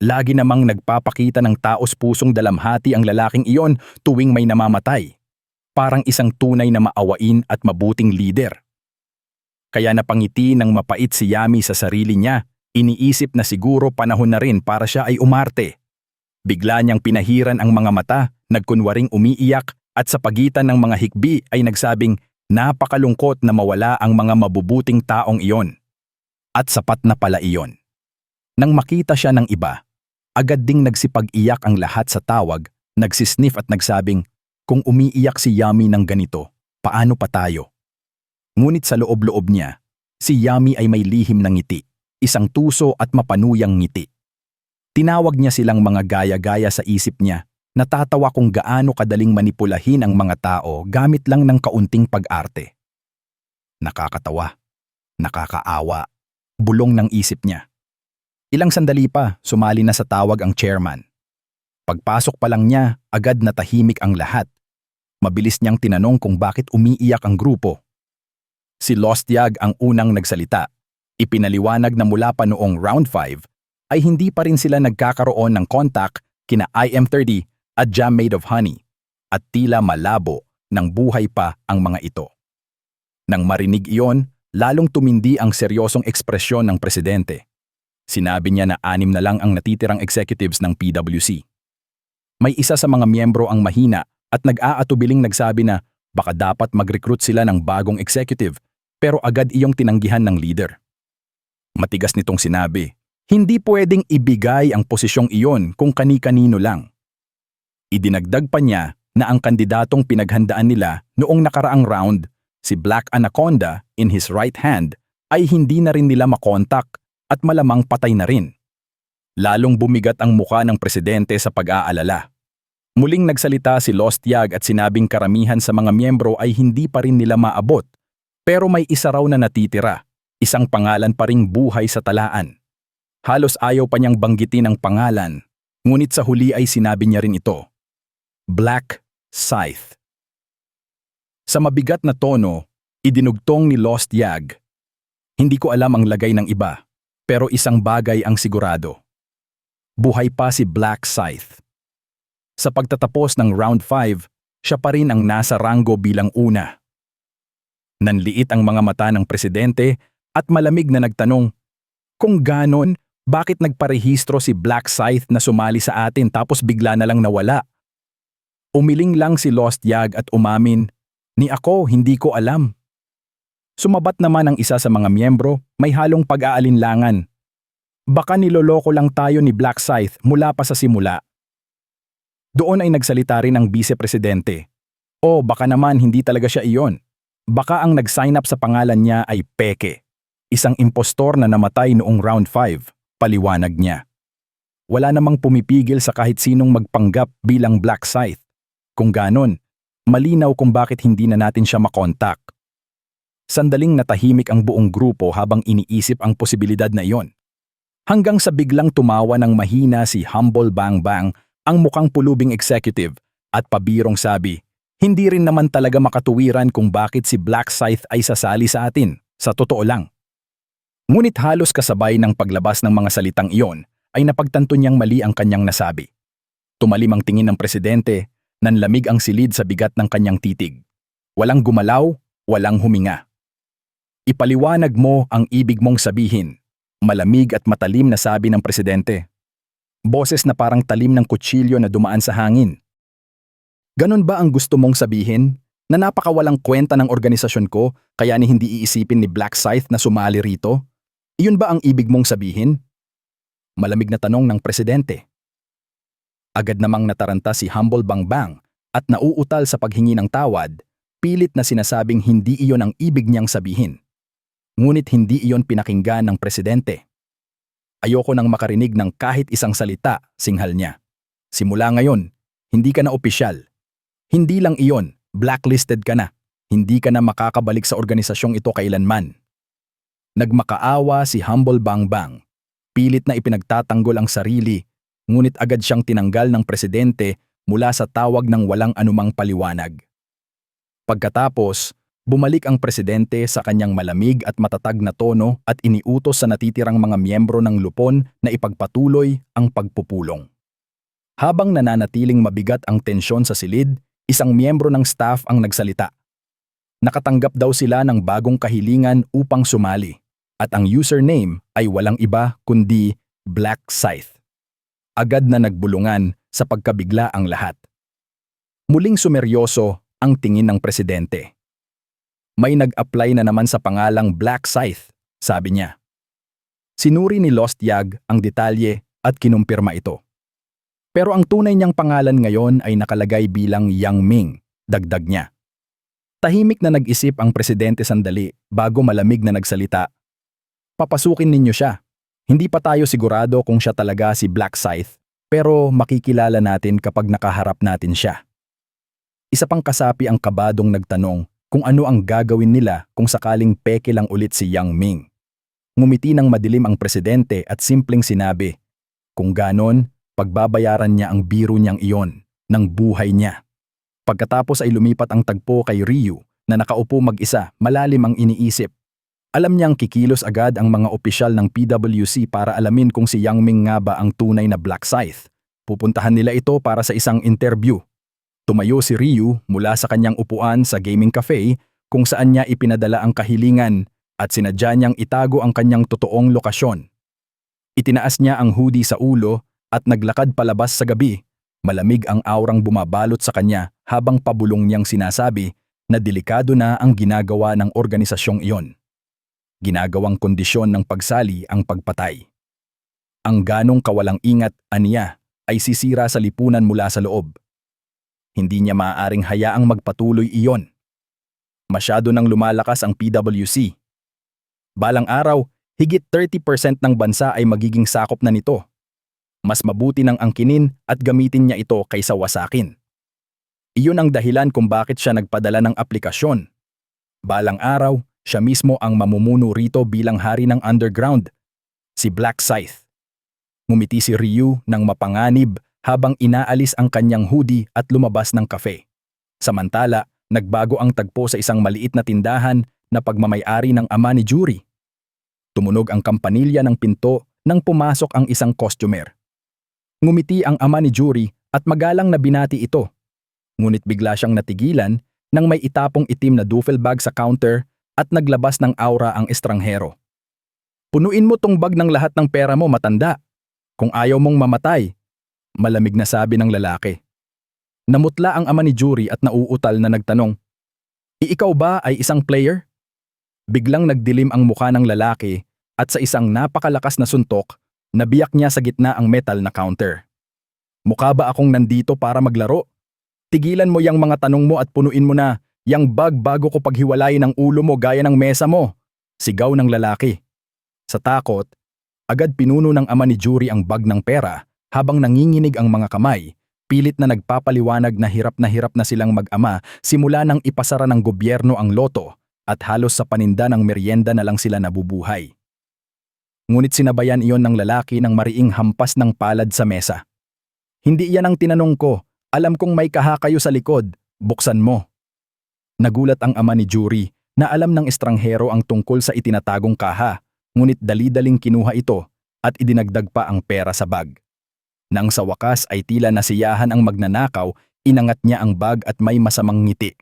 Lagi namang nagpapakita ng taos pusong dalamhati ang lalaking iyon tuwing may namamatay. Parang isang tunay na maawain at mabuting leader. Kaya napangiti ng mapait si Yami sa sarili niya, iniisip na siguro panahon na rin para siya ay umarte. Bigla niyang pinahiran ang mga mata, nagkunwaring umiiyak at sa pagitan ng mga hikbi ay nagsabing napakalungkot na mawala ang mga mabubuting taong iyon. At sapat na pala iyon. Nang makita siya ng iba, agad ding nagsipag-iyak ang lahat sa tawag, nagsisniff at nagsabing, kung umiiyak si Yami ng ganito, paano pa tayo? Ngunit sa loob-loob niya, si Yami ay may lihim ng ngiti, isang tuso at mapanuyang ngiti. Tinawag niya silang mga gaya-gaya sa isip niya, natatawa kung gaano kadaling manipulahin ang mga tao gamit lang ng kaunting pag-arte. Nakakatawa, nakakaawa, bulong ng isip niya. Ilang sandali pa, sumali na sa tawag ang chairman. Pagpasok pa lang niya, agad natahimik ang lahat. Mabilis niyang tinanong kung bakit umiiyak ang grupo. Si Lostiag ang unang nagsalita. Ipinaliwanag na mula pa noong round 5 ay hindi pa rin sila nagkakaroon ng contact kina IM30 at Jam Made of Honey at tila malabo ng buhay pa ang mga ito. Nang marinig iyon, lalong tumindi ang seryosong ekspresyon ng presidente. Sinabi niya na anim na lang ang natitirang executives ng PWC. May isa sa mga miyembro ang mahina at nag-aatubiling nagsabi na baka dapat mag-recruit sila ng bagong executive pero agad iyong tinanggihan ng leader. Matigas nitong sinabi, hindi pwedeng ibigay ang posisyong iyon kung kani-kanino lang. Idinagdag pa niya na ang kandidatong pinaghandaan nila noong nakaraang round, si Black Anaconda in his right hand, ay hindi na rin nila makontak at malamang patay na rin. Lalong bumigat ang muka ng presidente sa pag-aalala. Muling nagsalita si Lostiag at sinabing karamihan sa mga miyembro ay hindi pa rin nila maabot pero may isa raw na natitira, isang pangalan pa ring buhay sa talaan. Halos ayaw pa niyang banggitin ang pangalan, ngunit sa huli ay sinabi niya rin ito. Black Scythe. Sa mabigat na tono, idinugtong ni Lost Yag. Hindi ko alam ang lagay ng iba, pero isang bagay ang sigurado. Buhay pa si Black Scythe. Sa pagtatapos ng round 5, siya pa rin ang nasa ranggo bilang una. Nanliit ang mga mata ng presidente at malamig na nagtanong, Kung ganon, bakit nagparehistro si Black Scythe na sumali sa atin tapos bigla na lang nawala? Umiling lang si Lost Yag at umamin, Ni ako, hindi ko alam. Sumabat naman ang isa sa mga miyembro, may halong pag-aalinlangan. Baka niloloko lang tayo ni Black Scythe mula pa sa simula. Doon ay nagsalita rin ang vice-presidente. O baka naman hindi talaga siya iyon. Baka ang nag-sign up sa pangalan niya ay Peke, isang impostor na namatay noong round 5, paliwanag niya. Wala namang pumipigil sa kahit sinong magpanggap bilang Black Scythe. Kung ganon, malinaw kung bakit hindi na natin siya makontak. Sandaling natahimik ang buong grupo habang iniisip ang posibilidad na iyon. Hanggang sa biglang tumawa ng mahina si Humble Bang Bang, ang mukhang pulubing executive, at pabirong sabi, hindi rin naman talaga makatuwiran kung bakit si Black Scythe ay sasali sa atin, sa totoo lang. Ngunit halos kasabay ng paglabas ng mga salitang iyon, ay napagtanto niyang mali ang kanyang nasabi. Tumalim ang tingin ng presidente, nanlamig ang silid sa bigat ng kanyang titig. Walang gumalaw, walang huminga. Ipaliwanag mo ang ibig mong sabihin, malamig at matalim na sabi ng presidente. Boses na parang talim ng kutsilyo na dumaan sa hangin. Ganon ba ang gusto mong sabihin? Na napakawalang kwenta ng organisasyon ko kaya ni hindi iisipin ni Black Scythe na sumali rito? Iyon ba ang ibig mong sabihin? Malamig na tanong ng presidente. Agad namang nataranta si Humble Bang Bang at nauutal sa paghingi ng tawad, pilit na sinasabing hindi iyon ang ibig niyang sabihin. Ngunit hindi iyon pinakinggan ng presidente. Ayoko nang makarinig ng kahit isang salita, singhal niya. Simula ngayon, hindi ka na opisyal, hindi lang iyon, blacklisted ka na. Hindi ka na makakabalik sa organisasyong ito kailanman. Nagmakaawa si Humble Bang Bang. Pilit na ipinagtatanggol ang sarili, ngunit agad siyang tinanggal ng presidente mula sa tawag ng walang anumang paliwanag. Pagkatapos, bumalik ang presidente sa kanyang malamig at matatag na tono at iniutos sa natitirang mga miyembro ng lupon na ipagpatuloy ang pagpupulong. Habang nananatiling mabigat ang tensyon sa silid, isang miyembro ng staff ang nagsalita. Nakatanggap daw sila ng bagong kahilingan upang sumali at ang username ay walang iba kundi Black Scythe. Agad na nagbulungan sa pagkabigla ang lahat. Muling sumeryoso ang tingin ng presidente. May nag-apply na naman sa pangalang Black Scythe, sabi niya. Sinuri ni Lost Yag ang detalye at kinumpirma ito. Pero ang tunay niyang pangalan ngayon ay nakalagay bilang Yang Ming, dagdag niya. Tahimik na nag-isip ang presidente sandali bago malamig na nagsalita. Papasukin ninyo siya. Hindi pa tayo sigurado kung siya talaga si Black Scythe, pero makikilala natin kapag nakaharap natin siya. Isa pang kasapi ang kabadong nagtanong kung ano ang gagawin nila kung sakaling peke lang ulit si Yang Ming. Ngumiti ng madilim ang presidente at simpleng sinabi, kung ganon, pagbabayaran niya ang biro niyang iyon ng buhay niya. Pagkatapos ay lumipat ang tagpo kay Ryu na nakaupo mag-isa, malalim ang iniisip. Alam niyang kikilos agad ang mga opisyal ng PWC para alamin kung si Yang Ming nga ba ang tunay na Black Scythe. Pupuntahan nila ito para sa isang interview Tumayo si Ryu mula sa kanyang upuan sa gaming cafe kung saan niya ipinadala ang kahilingan at sinadya niyang itago ang kanyang totoong lokasyon. Itinaas niya ang hoodie sa ulo at naglakad palabas sa gabi. Malamig ang aurang bumabalot sa kanya habang pabulong niyang sinasabi na delikado na ang ginagawa ng organisasyong iyon. Ginagawang kondisyon ng pagsali ang pagpatay. Ang ganong kawalang ingat, aniya, ay sisira sa lipunan mula sa loob hindi niya maaaring hayaang magpatuloy iyon. Masyado nang lumalakas ang PWC. Balang araw, higit 30% ng bansa ay magiging sakop na nito. Mas mabuti nang angkinin at gamitin niya ito kaysa wasakin. Iyon ang dahilan kung bakit siya nagpadala ng aplikasyon. Balang araw, siya mismo ang mamumuno rito bilang hari ng underground, si Black Scythe. Ngumiti si Ryu ng mapanganib habang inaalis ang kanyang hoodie at lumabas ng kafe. Samantala, nagbago ang tagpo sa isang maliit na tindahan na pagmamayari ng ama ni Jury. Tumunog ang kampanilya ng pinto nang pumasok ang isang customer. Ngumiti ang ama ni Jury at magalang na binati ito. Ngunit bigla siyang natigilan nang may itapong itim na duffel bag sa counter at naglabas ng aura ang estranghero. Punuin mo tong bag ng lahat ng pera mo matanda. Kung ayaw mong mamatay, Malamig na sabi ng lalaki. Namutla ang ama ni Jury at nauutal na nagtanong, Iikaw ba ay isang player? Biglang nagdilim ang muka ng lalaki at sa isang napakalakas na suntok, nabiyak niya sa gitna ang metal na counter. Mukha ba akong nandito para maglaro? Tigilan mo yang mga tanong mo at punuin mo na yang bag bago ko paghiwalayin ang ulo mo gaya ng mesa mo. Sigaw ng lalaki. Sa takot, agad pinuno ng ama ni Jury ang bag ng pera habang nanginginig ang mga kamay, pilit na nagpapaliwanag na hirap na hirap na silang mag-ama simula nang ipasara ng gobyerno ang loto at halos sa paninda ng merienda na lang sila nabubuhay. Ngunit sinabayan iyon ng lalaki ng mariing hampas ng palad sa mesa. Hindi iyan ang tinanong ko, alam kong may kaha kayo sa likod, buksan mo. Nagulat ang ama ni Jury na alam ng estranghero ang tungkol sa itinatagong kaha, ngunit dali-daling kinuha ito at idinagdag pa ang pera sa bag. Nang sa wakas ay tila nasiyahan ang magnanakaw, inangat niya ang bag at may masamang ngiti.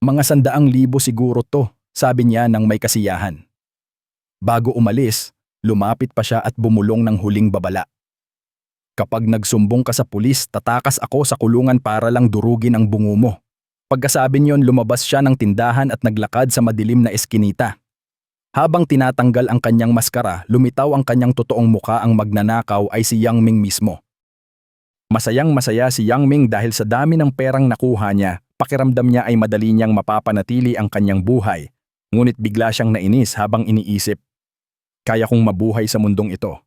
Mga sandaang libo siguro to, sabi niya nang may kasiyahan. Bago umalis, lumapit pa siya at bumulong ng huling babala. Kapag nagsumbong ka sa pulis, tatakas ako sa kulungan para lang durugin ang bungo mo. Pagkasabi niyon lumabas siya ng tindahan at naglakad sa madilim na eskinita. Habang tinatanggal ang kanyang maskara, lumitaw ang kanyang totoong muka ang magnanakaw ay si Yang Ming mismo. Masayang masaya si Yang Ming dahil sa dami ng perang nakuha niya, pakiramdam niya ay madali niyang mapapanatili ang kanyang buhay. Ngunit bigla siyang nainis habang iniisip, kaya kong mabuhay sa mundong ito.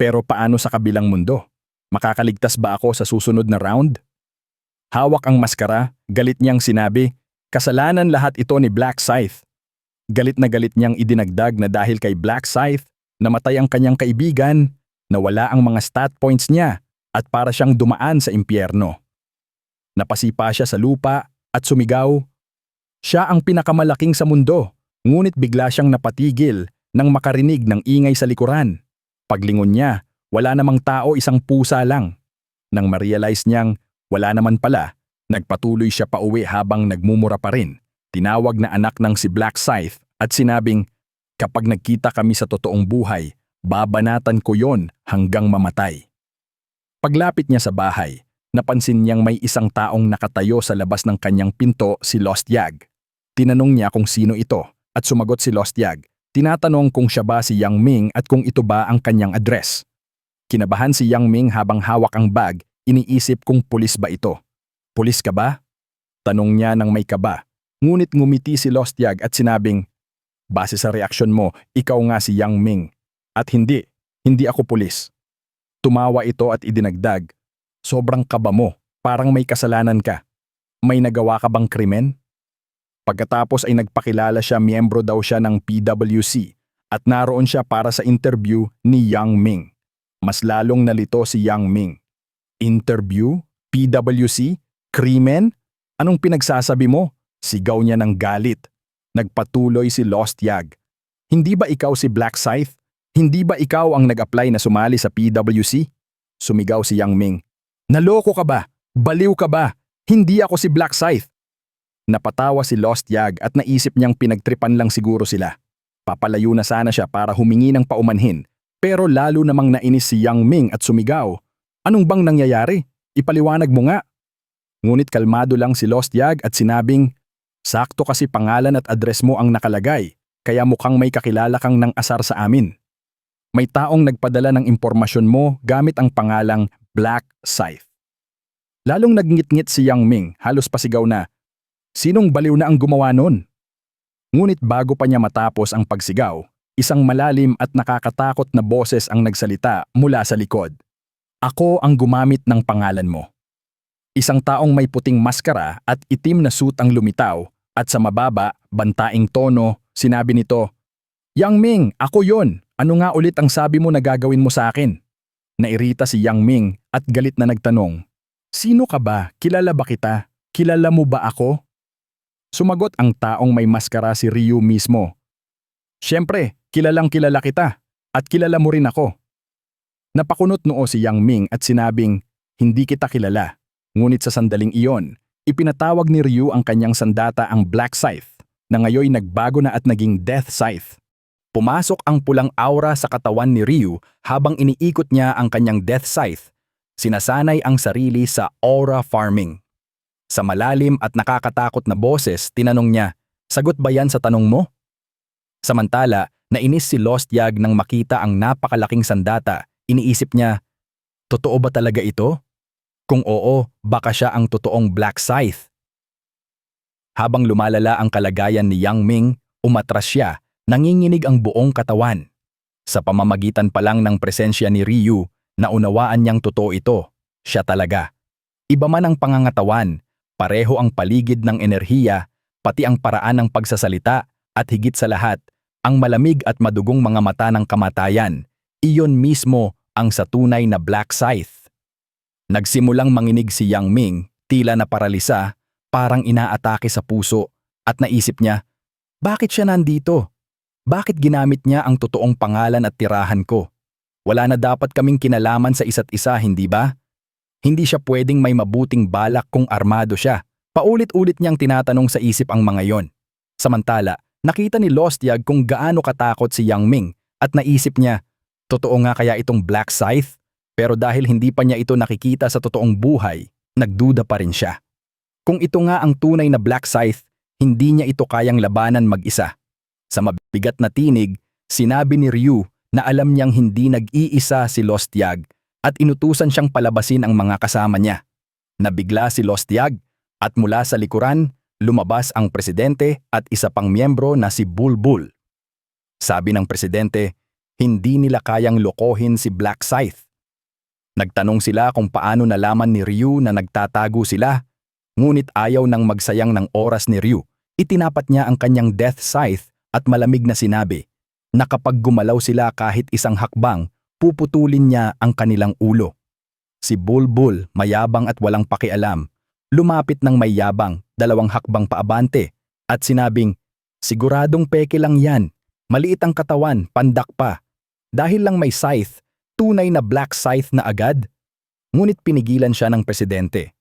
Pero paano sa kabilang mundo? Makakaligtas ba ako sa susunod na round? Hawak ang maskara, galit niyang sinabi, kasalanan lahat ito ni Black Scythe. Galit na galit niyang idinagdag na dahil kay Black Scythe, namatay ang kanyang kaibigan, nawala ang mga stat points niya at para siyang dumaan sa impyerno. Napasipa siya sa lupa at sumigaw, Siya ang pinakamalaking sa mundo, ngunit bigla siyang napatigil nang makarinig ng ingay sa likuran. Paglingon niya, wala namang tao isang pusa lang. Nang ma-realize niyang wala naman pala, nagpatuloy siya pa uwi habang nagmumura pa rin. Tinawag na anak ng si Black Scythe at sinabing, Kapag nagkita kami sa totoong buhay, babanatan ko yon hanggang mamatay. Paglapit niya sa bahay, napansin niyang may isang taong nakatayo sa labas ng kanyang pinto si Lost Yag. Tinanong niya kung sino ito at sumagot si Lost Yag. Tinatanong kung siya ba si Yang Ming at kung ito ba ang kanyang address. Kinabahan si Yang Ming habang hawak ang bag, iniisip kung pulis ba ito. Pulis ka ba? Tanong niya ng may kaba. Ngunit ngumiti si Lost Yag at sinabing, Base sa reaksyon mo, ikaw nga si Yang Ming. At hindi, hindi ako pulis. Tumawa ito at idinagdag, Sobrang kaba mo, parang may kasalanan ka. May nagawa ka bang krimen? Pagkatapos ay nagpakilala siya miyembro daw siya ng PWC at naroon siya para sa interview ni Yang Ming. Mas lalong nalito si Yang Ming. Interview? PWC? Krimen? Anong pinagsasabi mo? Sigaw niya ng galit. Nagpatuloy si Lost Yag. Hindi ba ikaw si Black Scythe? Hindi ba ikaw ang nag-apply na sumali sa PWC? Sumigaw si Yang Ming. Naloko ka ba? Baliw ka ba? Hindi ako si Black Scythe. Napatawa si Lost Yag at naisip niyang pinagtripan lang siguro sila. Papalayo na sana siya para humingi ng paumanhin, pero lalo namang nainis si Yang Ming at sumigaw. Anong bang nangyayari? Ipaliwanag mo nga. Ngunit kalmado lang si Lost Yag at sinabing, Sakto kasi pangalan at address mo ang nakalagay, kaya mukhang may kakilala kang ng asar sa amin. May taong nagpadala ng impormasyon mo gamit ang pangalang Black Scythe. Lalong nagngit-ngit si Yang Ming, halos pasigaw na, Sinong baliw na ang gumawa nun? Ngunit bago pa niya matapos ang pagsigaw, isang malalim at nakakatakot na boses ang nagsalita mula sa likod. Ako ang gumamit ng pangalan mo. Isang taong may puting maskara at itim na suit ang lumitaw at sa mababa, bantaing tono, sinabi nito, Yang Ming, ako yon. Ano nga ulit ang sabi mo na gagawin mo sa akin? Nairita si Yang Ming at galit na nagtanong, Sino ka ba? Kilala ba kita? Kilala mo ba ako? Sumagot ang taong may maskara si Ryu mismo. Siyempre, kilalang kilala kita at kilala mo rin ako. Napakunot noo si Yang Ming at sinabing, hindi kita kilala. Ngunit sa sandaling iyon, ipinatawag ni Ryu ang kanyang sandata ang Black Scythe na ngayon nagbago na at naging Death Scythe. Pumasok ang pulang aura sa katawan ni Ryu habang iniikot niya ang kanyang Death Scythe. Sinasanay ang sarili sa aura farming. Sa malalim at nakakatakot na boses, tinanong niya, Sagot ba yan sa tanong mo? Samantala, nainis si Lost Yag nang makita ang napakalaking sandata. Iniisip niya, Totoo ba talaga ito? Kung oo, baka siya ang totoong Black Scythe. Habang lumalala ang kalagayan ni Yang Ming, umatras siya, nanginginig ang buong katawan. Sa pamamagitan pa lang ng presensya ni Ryu, naunawaan niyang totoo ito. Siya talaga. Iba man ang pangangatawan, Pareho ang paligid ng enerhiya, pati ang paraan ng pagsasalita, at higit sa lahat, ang malamig at madugong mga mata ng kamatayan. Iyon mismo ang sa tunay na Black Scythe. Nagsimulang manginig si Yang Ming, tila na paralisa, parang inaatake sa puso, at naisip niya, bakit siya nandito? Bakit ginamit niya ang totoong pangalan at tirahan ko? Wala na dapat kaming kinalaman sa isa't isa, hindi ba? Hindi siya pwedeng may mabuting balak kung armado siya. Paulit-ulit niyang tinatanong sa isip ang mga yon. Samantala, nakita ni Lost Yag kung gaano katakot si Yang Ming at naisip niya, totoo nga kaya itong Black Scythe? Pero dahil hindi pa niya ito nakikita sa totoong buhay, nagduda pa rin siya. Kung ito nga ang tunay na Black Scythe, hindi niya ito kayang labanan mag-isa. Sa mabigat na tinig, sinabi ni Ryu na alam niyang hindi nag-iisa si Lost Yag at inutusan siyang palabasin ang mga kasama niya. Nabigla si Lostiag at mula sa likuran, lumabas ang presidente at isa pang miyembro na si Bulbul. Sabi ng presidente, hindi nila kayang lokohin si Black Scythe. Nagtanong sila kung paano nalaman ni Ryu na nagtatago sila, ngunit ayaw nang magsayang ng oras ni Ryu. Itinapat niya ang kanyang Death Scythe at malamig na sinabi na kapag gumalaw sila kahit isang hakbang, puputulin niya ang kanilang ulo. Si Bulbul, mayabang at walang pakialam, lumapit ng mayabang, dalawang hakbang paabante, At sinabing, siguradong peke lang yan. Maliit ang katawan, pandak pa. Dahil lang may scythe, tunay na black scythe na agad. Ngunit pinigilan siya ng presidente.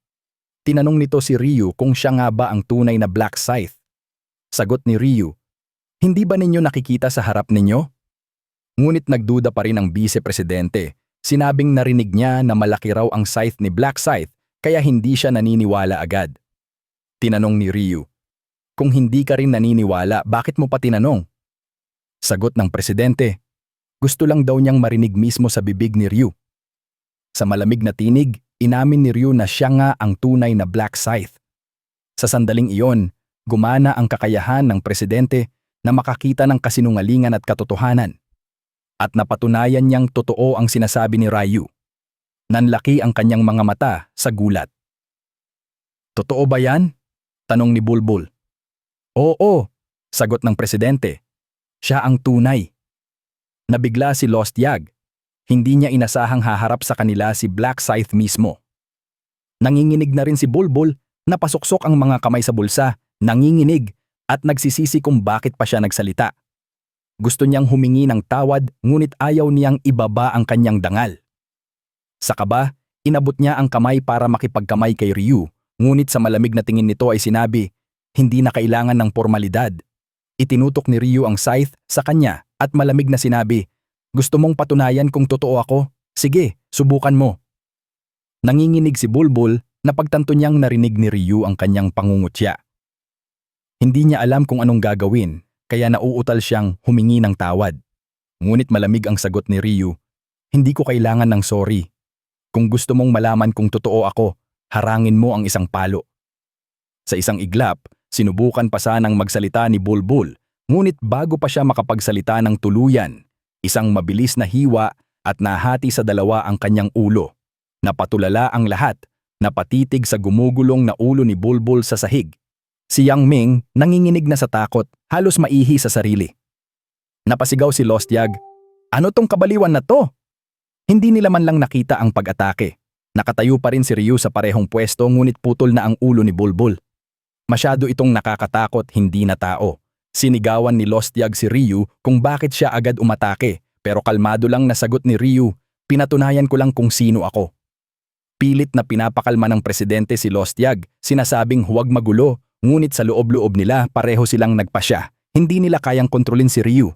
Tinanong nito si Ryu kung siya nga ba ang tunay na black scythe. Sagot ni Ryu, hindi ba ninyo nakikita sa harap ninyo? Ngunit nagduda pa rin ang vice-presidente. Sinabing narinig niya na malaki raw ang scythe ni Black Scythe kaya hindi siya naniniwala agad. Tinanong ni Ryu, Kung hindi ka rin naniniwala, bakit mo pa tinanong? Sagot ng presidente, gusto lang daw niyang marinig mismo sa bibig ni Ryu. Sa malamig na tinig, inamin ni Ryu na siya nga ang tunay na Black Scythe. Sa sandaling iyon, gumana ang kakayahan ng presidente na makakita ng kasinungalingan at katotohanan. At napatunayan niyang totoo ang sinasabi ni Ryu. Nanlaki ang kanyang mga mata sa gulat. Totoo ba yan? Tanong ni Bulbul. Oo, sagot ng presidente. Siya ang tunay. Nabigla si Lost Yag. Hindi niya inasahang haharap sa kanila si Black Scythe mismo. Nanginginig na rin si Bulbul na pasuksok ang mga kamay sa bulsa, nanginginig at nagsisisi kung bakit pa siya nagsalita. Gusto niyang humingi ng tawad ngunit ayaw niyang ibaba ang kanyang dangal. Sa kaba, inabot niya ang kamay para makipagkamay kay Ryu, ngunit sa malamig na tingin nito ay sinabi, hindi na kailangan ng formalidad. Itinutok ni Ryu ang scythe sa kanya at malamig na sinabi, gusto mong patunayan kung totoo ako? Sige, subukan mo. Nanginginig si Bulbul na pagtanto niyang narinig ni Ryu ang kanyang pangungutya. Hindi niya alam kung anong gagawin, kaya nauutal siyang humingi ng tawad. Ngunit malamig ang sagot ni Ryu, hindi ko kailangan ng sorry. Kung gusto mong malaman kung totoo ako, harangin mo ang isang palo. Sa isang iglap, sinubukan pa sanang magsalita ni Bulbul, ngunit bago pa siya makapagsalita ng tuluyan, isang mabilis na hiwa at nahati sa dalawa ang kanyang ulo. Napatulala ang lahat, napatitig sa gumugulong na ulo ni Bulbul sa sahig. Si Yang Ming nanginginig na sa takot, halos maihi sa sarili. Napasigaw si Lost Yag, Ano tong kabaliwan na to? Hindi nila man lang nakita ang pag-atake. Nakatayo pa rin si Ryu sa parehong pwesto ngunit putol na ang ulo ni Bulbul. Masyado itong nakakatakot hindi na tao. Sinigawan ni Lost Yag si Ryu kung bakit siya agad umatake pero kalmado lang nasagot ni Ryu, pinatunayan ko lang kung sino ako. Pilit na pinapakalma ng presidente si Lost Yag, sinasabing huwag magulo, ngunit sa loob-loob nila pareho silang nagpasya. Hindi nila kayang kontrolin si Ryu.